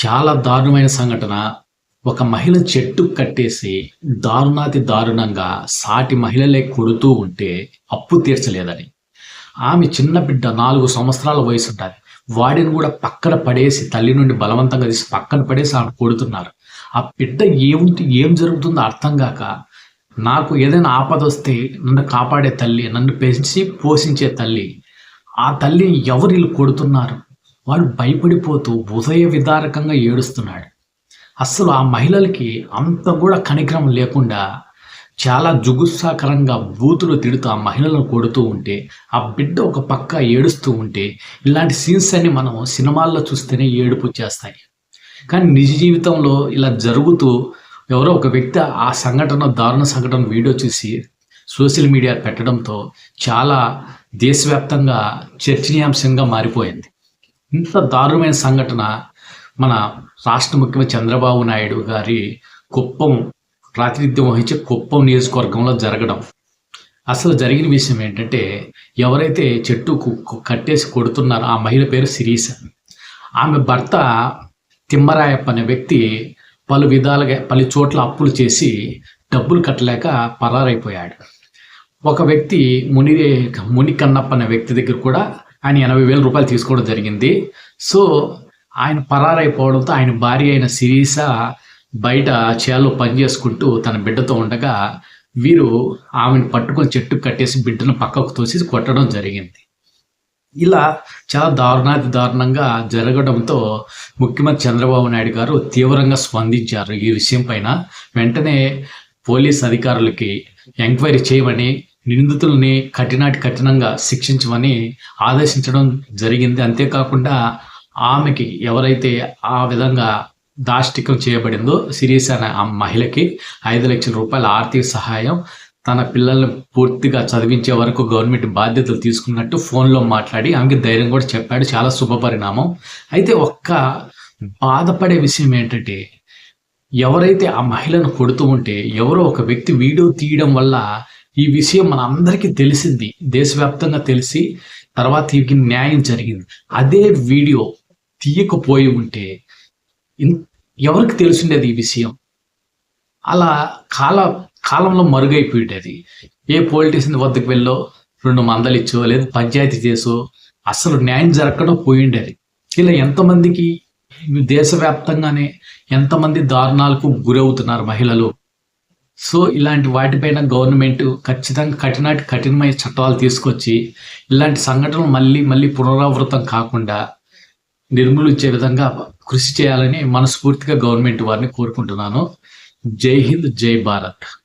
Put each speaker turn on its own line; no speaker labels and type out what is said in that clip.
చాలా దారుణమైన సంఘటన. ఒక మహిళ చెట్టు కట్టేసి దారుణాతి దారుణంగా సాటి మహిళలే కొడుతూ ఉంటే అప్పు తీర్చలేదని. ఆమె చిన్న బిడ్డ నాలుగు సంవత్సరాల వయసు ఉంటుంది వాడిని కూడా పక్కన పడేసి తల్లి నుండి బలవంతంగా తీసి పక్కన పడేసి ఆమె కొడుతున్నారు. ఆ బిడ్డ ఏముంది ఏం జరుగుతుందో అర్థం కాక నాకు ఏదైనా ఆపద వస్తే నన్ను కాపాడే తల్లి నన్ను పెంచి పోషించే తల్లి ఆ తల్లిని ఎవరు వీళ్ళు కొడుతున్నారు? వాడు భయపడిపోతూ ఉదయ విదారకంగా ఏడుస్తున్నాడు. అస్సలు ఆ మహిళలకి అంత కూడా కనికరం లేకుండా చాలా జుగుత్సాకరంగా బూతులు తిడుతూ ఆ మహిళలను కొడుతూ ఉంటే ఆ బిడ్డ ఒక పక్క ఏడుస్తూ ఉంటే ఇలాంటి సీన్స్ అన్ని మనం సినిమాల్లో చూస్తేనే ఏడుపు చేస్తాయి కానీ నిజ జీవితంలో ఇలా జరుగుతూ ఎవరో ఒక వ్యక్తి ఆ సంఘటన దారుణ సంఘటన వీడియో చూసి సోషల్ మీడియా పెట్టడంతో చాలా దేశవ్యాప్తంగా చర్చనీయాంశంగా మారిపోయింది. ఇంత దారుణమైన సంఘటన మన రాష్ట్ర ముఖ్యమంత్రి చంద్రబాబు నాయుడు గారి కుప్పం ప్రాతినిధ్యం వహించే కుప్పం నియోజకవర్గంలో జరగడం. అసలు జరిగిన విషయం ఏంటంటే ఎవరైతే చెట్టు కట్టేసి కొడుతున్నారో ఆ మహిళ పేరు శిరీష. ఆమె భర్త తిమ్మరాయప్ప అనే వ్యక్తి పలు విధాలుగా పలు చోట్ల అప్పులు చేసి డబ్బులు కట్టలేక పరారైపోయాడు. ఒక వ్యక్తి ముని ముని కన్నప్ప అనే వ్యక్తి దగ్గర కూడా ఆయన ఎనభై వేల రూపాయలు తీసుకోవడం జరిగింది. సో ఆయన పరారైపోవడంతో ఆయన భార్య అయిన సిరీస బయట చేలో పని చేసుకుంటూ తన బిడ్డతో ఉండగా వీరు ఆమెను పట్టుకొని చెట్టు కట్టేసి బిడ్డను పక్కకు తోసి కొట్టడం జరిగింది. ఇలా చాలా దారుణాతి దారుణంగా జరగడంతో ముఖ్యమంత్రి చంద్రబాబు నాయుడు గారు తీవ్రంగా స్పందించారు ఈ విషయం పైన. వెంటనే పోలీస్ అధికారులకి ఎంక్వైరీ చేయమని నిందితుల్ని కఠినాటి కఠినంగా శిక్షించమని ఆదేశించడం జరిగింది. అంతేకాకుండా ఆమెకి ఎవరైతే ఆ విధంగా దాష్టికం చేయబడిందో సిరీస్ అనే ఆ మహిళకి ఐదు లక్షల రూపాయల ఆర్థిక సహాయం తన పిల్లల్ని పూర్తిగా చదివించే వరకు గవర్నమెంట్ బాధ్యతలు తీసుకున్నట్టు ఫోన్లో మాట్లాడి ఆమెకి ధైర్యం కూడా చెప్పాడు. చాలా శుభ పరిణామం. అయితే ఒక్క బాధపడే విషయం ఏంటంటే ఎవరైతే ఆ మహిళను కొడుతూ ఉంటే ఎవరో ఒక వ్యక్తి వీడియో తీయడం వల్ల ఈ విషయం మన అందరికీ తెలిసింది దేశవ్యాప్తంగా తెలిసి తర్వాత ఈకి న్యాయం జరిగింది. అదే వీడియో తీయకపోయి ఉంటే ఎవరికి తెలిసిండేది ఈ విషయం? అలా కాల కాలంలో మరుగైపోయేది ఏ పొలిటీషియన్ వద్దకు వెళ్ళో రెండు మందలు ఇచ్చో లేదా పంచాయతీ చేసో అసలు న్యాయం జరగకుండా పోయిండేది. ఇలా ఎంతమందికి దేశవ్యాప్తంగానే ఎంతమంది దారుణాలకు గురవుతున్నారు మహిళలు? సో ఇలాంటి వాటిపైన గవర్నమెంట్ ఖచ్చితంగా కఠినాటి కఠినమైన చట్టాలు తీసుకొచ్చి ఇలాంటి సంఘటనలు మళ్ళీ మళ్ళీ పునరావృతం కాకుండా నిర్మూలించే విధంగా కృషి చేయాలని మనస్ఫూర్తిగా గవర్నమెంట్ వారిని కోరుకుంటున్నాను. జై హింద్ జై భారత్.